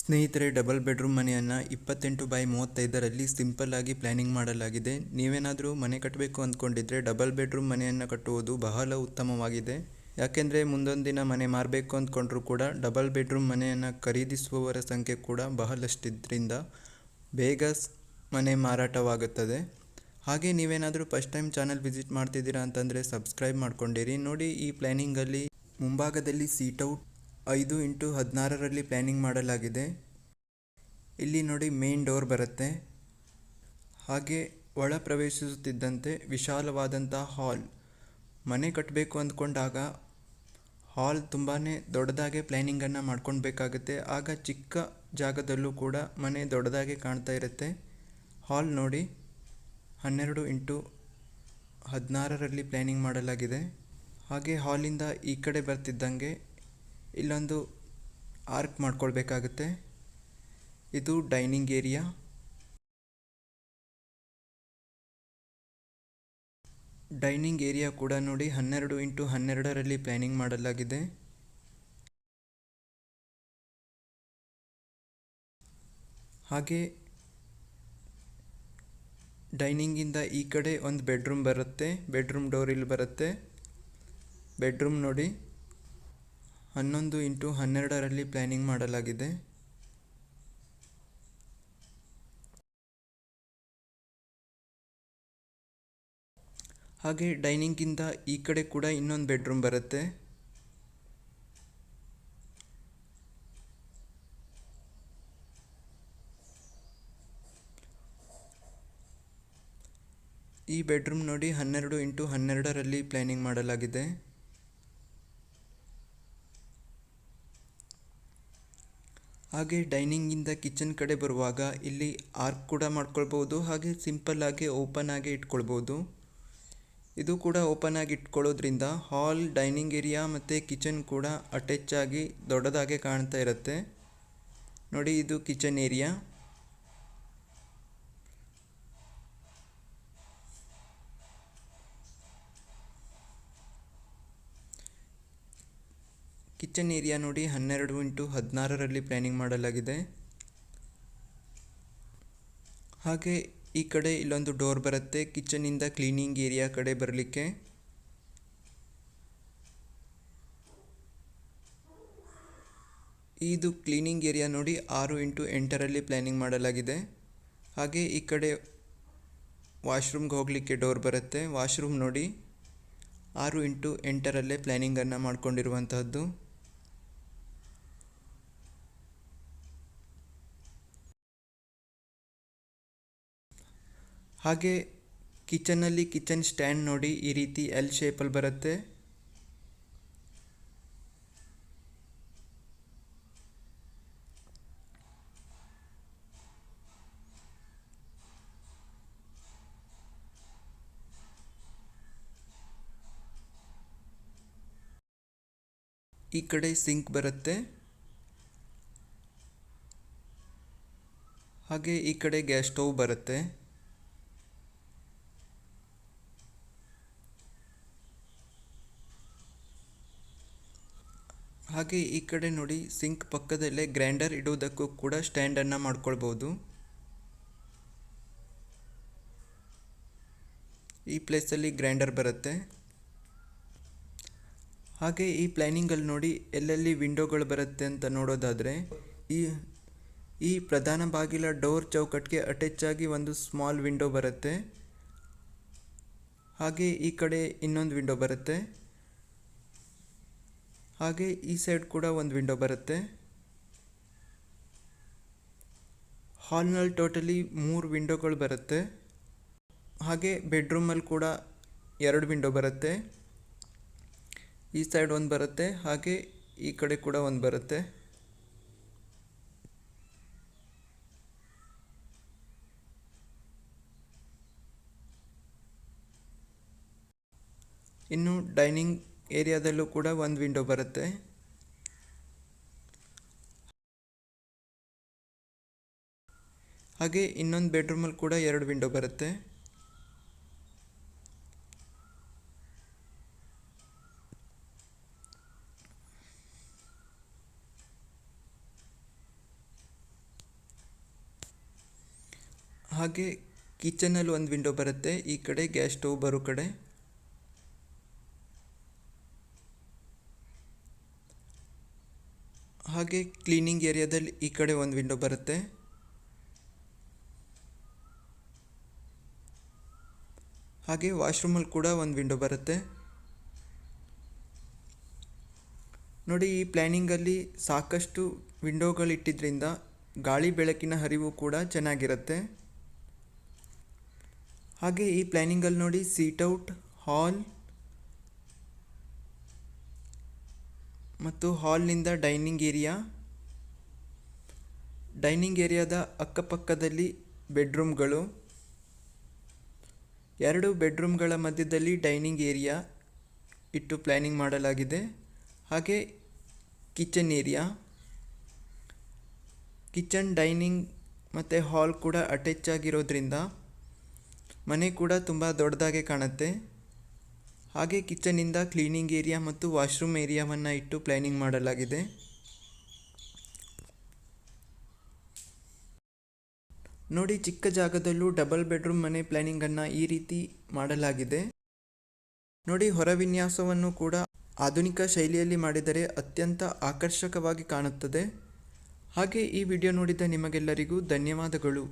ಸ್ನೇಹಿತರೆ, double bedroom ಮನೆಯನ್ನು ಇಪ್ಪತ್ತೆಂಟು ಬೈ ಮೂವತ್ತೈದರಲ್ಲಿ ಸಿಂಪಲ್ ಆಗಿ ಪ್ಲ್ಯಾನಿಂಗ್ ಮಾಡಲಾಗಿದೆ. ನೀವೇನಾದರೂ ಮನೆ ಕಟ್ಟಬೇಕು ಅಂದ್ಕೊಂಡಿದ್ರೆ ಡಬಲ್ ಬೆಡ್ರೂಮ್ ಮನೆಯನ್ನು ಕಟ್ಟುವುದು ಬಹಳ ಉತ್ತಮವಾಗಿದೆ. ಯಾಕೆಂದರೆ ಮುಂದೊಂದು ದಿನ ಮನೆ ಮಾರಬೇಕು ಅಂದ್ಕೊಂಡ್ರೂ ಕೂಡ ಡಬಲ್ ಬೆಡ್ರೂಮ್ ಮನೆಯನ್ನು ಖರೀದಿಸುವವರ ಸಂಖ್ಯೆ ಕೂಡ ಬಹಳಷ್ಟಿದ್ದರಿಂದ ಬೇಗ ಮನೆ ಮಾರಾಟವಾಗುತ್ತದೆ. ಹಾಗೆ ನೀವೇನಾದರೂ ಫಸ್ಟ್ ಟೈಮ್ ಚಾನಲ್ ವಿಸಿಟ್ ಮಾಡ್ತಿದ್ದೀರಾ ಅಂತಂದರೆ ಸಬ್ಸ್ಕ್ರೈಬ್ ಮಾಡ್ಕೊಂಡಿರಿ. ನೋಡಿ ಈ ಪ್ಲ್ಯಾನಿಂಗಲ್ಲಿ ಮುಂಭಾಗದಲ್ಲಿ ಸೀಟೌಟ್ ಐದು ಇಂಟು ಹದಿನಾರರಲ್ಲಿ ಪ್ಲ್ಯಾನಿಂಗ್ ಮಾಡಲಾಗಿದೆ. ಇಲ್ಲಿ ನೋಡಿ ಮೇನ್ ಡೋರ್ ಬರುತ್ತೆ. ಹಾಗೆ ಒಳ ಪ್ರವೇಶಿಸುತ್ತಿದ್ದಂತೆ ವಿಶಾಲವಾದಂಥ ಹಾಲ್. ಮನೆ ಕಟ್ಟಬೇಕು ಅಂದ್ಕೊಂಡಾಗ ಹಾಲ್ ತುಂಬಾ ದೊಡ್ಡದಾಗೆ ಪ್ಲ್ಯಾನಿಂಗನ್ನು ಮಾಡ್ಕೊಳ್ಬೇಕಾಗುತ್ತೆ. ಆಗ ಚಿಕ್ಕ ಜಾಗದಲ್ಲೂ ಕೂಡ ಮನೆ ದೊಡ್ಡದಾಗೆ ಕಾಣ್ತಾ ಇರುತ್ತೆ. ಹಾಲ್ ನೋಡಿ ಹನ್ನೆರಡು ಇಂಟು ಹದಿನಾರರಲ್ಲಿ ಪ್ಲ್ಯಾನಿಂಗ್ ಮಾಡಲಾಗಿದೆ. ಹಾಗೆ ಹಾಲಿಂದ ಈ ಕಡೆ ಬರ್ತಿದ್ದಂಗೆ ಇಲ್ಲೊಂದು ಆರ್ಕ್ ಮಾಡ್ಕೊಳ್ಬೇಕಾಗುತ್ತೆ. ಇದು ಡೈನಿಂಗ್ ಏರಿಯಾ. ಡೈನಿಂಗ್ ಏರಿಯಾ ಕೂಡ ನೋಡಿ ಹನ್ನೆರಡು ಇಂಟು ಹನ್ನೆರಡರಲ್ಲಿ ಪ್ಲ್ಯಾನಿಂಗ್ ಮಾಡಲಾಗಿದೆ. ಹಾಗೆ ಡೈನಿಂಗಿಂದ ಈ ಕಡೆ ಒಂದು ಬೆಡ್ರೂಮ್ ಬರುತ್ತೆ. ಬೆಡ್ರೂಮ್ ಡೋರ್ ಇಲ್ಲಿ ಬರುತ್ತೆ. ಬೆಡ್ರೂಮ್ ನೋಡಿ. ಹನ್ನೊಂದು ಇಂಟು ಹನ್ನೆರಡರಲ್ಲಿ ಪ್ಲಾನಿಂಗ್ ಮಾಡಲಾಗಿದೆ. ಹಾಗೆ ಡೈನಿಂಗಿಂದ ಈ ಕಡೆ ಕೂಡ ಇನ್ನೊಂದು ಬೆಡ್ರೂಮ್ ಬರುತ್ತೆ. ಈ ಬೆಡ್ರೂಮ್ ನೋಡಿ ಹನ್ನೆರಡು ಇಂಟು ಹನ್ನೆರಡರಲ್ಲಿ ಪ್ಲ್ಯಾನಿಂಗ್ ಮಾಡಲಾಗಿದೆ. ಹಾಗೆ ಡೈನಿಂಗಿಂದ ಕಿಚನ್ ಕಡೆ ಬರುವಾಗ ಇಲ್ಲಿ ಆರ್ಕ್ ಕೂಡ ಮಾಡ್ಕೊಳ್ಬೋದು ಹಾಗೆ ಸಿಂಪಲ್ ಆಗಿ ಓಪನ್ ಆಗಿ ಇಟ್ಕೊಳ್ಬೋದು ಇದು ಕೂಡ ಓಪನ್ ಆಗಿ ಇಟ್ಕೊಳ್ಳೋದ್ರಿಂದ ಹಾಲ್, ಡೈನಿಂಗ್ ಏರಿಯಾ ಮತ್ತು ಕಿಚನ್ ಕೂಡ ಅಟ್ಯಾಚ್ ಆಗಿ ದೊಡ್ಡದಾಗೆ ಕಾಣ್ತಾ ಇರುತ್ತೆ. ನೋಡಿ ಇದು ಕಿಚನ್ ಏರಿಯಾ. ಕಿಚನ್ ಏರಿಯಾ ನೋಡಿ ಹನ್ನೆರಡು ಇಂಟು ಹದಿನಾರರಲ್ಲಿ ಪ್ಲ್ಯಾನಿಂಗ್ ಮಾಡಲಾಗಿದೆ. ಹಾಗೆ ಈ ಕಡೆ ಇಲ್ಲೊಂದು ಡೋರ್ ಬರುತ್ತೆ ಕಿಚನಿಂದ ಕ್ಲೀನಿಂಗ್ ಏರಿಯಾ ಕಡೆ ಬರಲಿಕ್ಕೆ. ಇದು ಕ್ಲೀನಿಂಗ್ ಏರಿಯಾ ನೋಡಿ ಆರು ಇಂಟು ಎಂಟರಲ್ಲಿ ಪ್ಲ್ಯಾನಿಂಗ್ ಮಾಡಲಾಗಿದೆ. ಹಾಗೆ ಈ ಕಡೆ ವಾಶ್ರೂಮ್ಗೆ ಹೋಗಲಿಕ್ಕೆ ಡೋರ್ ಬರುತ್ತೆ. ವಾಶ್ರೂಮ್ ನೋಡಿ ಆರು ಇಂಟು ಎಂಟರಲ್ಲೇ ಪ್ಲ್ಯಾನಿಂಗನ್ನು ಮಾಡ್ಕೊಂಡಿರುವಂತಹದ್ದು. ಹಾಗೆ ಕಿಚನಲ್ಲಿ ಕಿಚನ್ ಸ್ಟ್ಯಾಂಡ್ ನೋಡಿ ಈ ರೀತಿ ಎಲ್ ಶೇಪಲ್ಲಿ ಬರುತ್ತೆ. ಈ ಕಡೆ ಸಿಂಕ್ ಬರುತ್ತೆ. ಹಾಗೆ ಈ ಕಡೆ ಗ್ಯಾಸ್ ಸ್ಟೌವ್ ಬರುತ್ತೆ. ಹಾಗೆ ಈ ಕಡೆ ನೋಡಿ, ಸಿಂಕ್ ಪಕ್ಕದಲ್ಲೇ ಗ್ರೈಂಡರ್ ಇಡುವುದಕ್ಕೂ ಕೂಡ ಸ್ಟ್ಯಾಂಡನ್ನು ಮಾಡ್ಕೊಳ್ಬೋದು ಈ ಪ್ಲೇಸಲ್ಲಿ ಗ್ರೈಂಡರ್ ಬರುತ್ತೆ. ಹಾಗೆ ಈ ಪ್ಲ್ಯಾನಿಂಗಲ್ಲಿ ನೋಡಿ, ಎಲ್ಲೆಲ್ಲಿ ವಿಂಡೋಗಳು ಬರುತ್ತೆ ಅಂತ ನೋಡೋದಾದರೆ, ಈ ಈ ಪ್ರಧಾನ ಬಾಗಿಲ ಡೋರ್ ಚೌಕಟ್ಟಿಗೆ ಅಟ್ಯಾಚ್ ಆಗಿ ಒಂದು ಸ್ಮಾಲ್ ವಿಂಡೋ ಬರುತ್ತೆ. ಹಾಗೆ ಈ ಕಡೆ ಇನ್ನೊಂದು ವಿಂಡೋ ಬರುತ್ತೆ. ಹಾಗೆ ಈ ಸೈಡ್ ಕೂಡ ಒಂದು ವಿಂಡೋ ಬರುತ್ತೆ. ಹಾಲ್ನಲ್ಲಿ ಟೋಟಲಿ ಮೂರು ವಿಂಡೋಗಳು ಬರುತ್ತೆ. ಹಾಗೆ ಬೆಡ್ರೂಮಲ್ಲಿ ಕೂಡ ಎರಡು ವಿಂಡೋ ಬರುತ್ತೆ. ಈ ಸೈಡ್ ಒಂದು ಬರುತ್ತೆ, ಹಾಗೆ ಈ ಕಡೆ ಕೂಡ ಒಂದು ಬರುತ್ತೆ. ಇನ್ನು ಡೈನಿಂಗ್ ಏರಿಯಾದಲ್ಲೂ ಕೂಡ ಒಂದು ವಿಂಡೋ ಬರುತ್ತೆ. ಹಾಗೆ ಇನ್ನೊಂದು ಬೆಡ್ರೂಮಲ್ಲಿ ಕೂಡ ಎರಡು ವಿಂಡೋ ಬರುತ್ತೆ. ಹಾಗೆ ಕಿಚನಲ್ಲಿ ಒಂದು ವಿಂಡೋ ಬರುತ್ತೆ. ಈ ಕಡೆ ಗ್ಯಾಸ್ ಸ್ಟವ್ ಬರೋ ಕಡೆ. ಹಾಗೆ ಕ್ಲೀನಿಂಗ್ ಏರಿಯಾದಲ್ಲಿ ಈ ಕಡೆ ಒಂದು ವಿಂಡೋ ಬರುತ್ತೆ. ಹಾಗೆ ವಾಶ್ರೂಮಲ್ಲಿ ಕೂಡ ಒಂದು ವಿಂಡೋ ಬರುತ್ತೆ. ನೋಡಿ ಈ ಪ್ಲ್ಯಾನಿಂಗಲ್ಲಿ ಸಾಕಷ್ಟು ವಿಂಡೋಗಳಿಟ್ಟಿದ್ದರಿಂದ ಗಾಳಿ ಬೆಳಕಿನ ಹರಿವು ಕೂಡ ಚೆನ್ನಾಗಿರುತ್ತೆ. ಹಾಗೆ ಈ ಪ್ಲ್ಯಾನಿಂಗಲ್ಲಿ ನೋಡಿ ಸೀಟೌಟ್ ಹಾಲ್ ಮತ್ತು ಹಾಲ್ನಿಂದ ಡೈನಿಂಗ್ ಏರಿಯಾ. ಡೈನಿಂಗ್ ಏರಿಯಾದ ಅಕ್ಕಪಕ್ಕದಲ್ಲಿ ಬೆಡ್ರೂಮ್ಗಳು. ಎರಡು ಬೆಡ್ರೂಮ್ಗಳ ಮಧ್ಯದಲ್ಲಿ ಡೈನಿಂಗ್ ಏರಿಯಾ ಇಟ್ಟು ಪ್ಲ್ಯಾನಿಂಗ್ ಮಾಡಲಾಗಿದೆ. ಹಾಗೆ ಕಿಚನ್ ಏರಿಯಾ. ಕಿಚನ್, ಡೈನಿಂಗ್ ಮತ್ತು ಹಾಲ್ ಕೂಡ ಅಟ್ಯಾಚ್ ಆಗಿರೋದ್ರಿಂದ ಮನೆ ಕೂಡ ತುಂಬ ದೊಡ್ಡದಾಗೆ ಕಾಣುತ್ತೆ. ಹಾಗೆ ಕಿಚನಿಂದ ಕ್ಲೀನಿಂಗ್ ಏರಿಯಾ ಮತ್ತು ವಾಶ್ರೂಮ್ ಏರಿಯಾವನ್ನು ಇಟ್ಟು ಪ್ಲ್ಯಾನಿಂಗ್ ಮಾಡಲಾಗಿದೆ. ನೋಡಿ, ಚಿಕ್ಕ ಜಾಗದಲ್ಲೂ ಡಬಲ್ ಬೆಡ್ರೂಮ್ ಮನೆ ಪ್ಲ್ಯಾನಿಂಗನ್ನು ಈ ರೀತಿ ಮಾಡಲಾಗಿದೆ. ನೋಡಿ, ಹೊರ ವಿನ್ಯಾಸವನ್ನು ಕೂಡ ಆಧುನಿಕ ಶೈಲಿಯಲ್ಲಿ ಮಾಡಿದರೆ ಅತ್ಯಂತ ಆಕರ್ಷಕವಾಗಿ ಕಾಣುತ್ತದೆ. ಹಾಗೆ ಈ ವಿಡಿಯೋ ನೋಡಿದ ನಿಮಗೆಲ್ಲರಿಗೂ ಧನ್ಯವಾದಗಳು.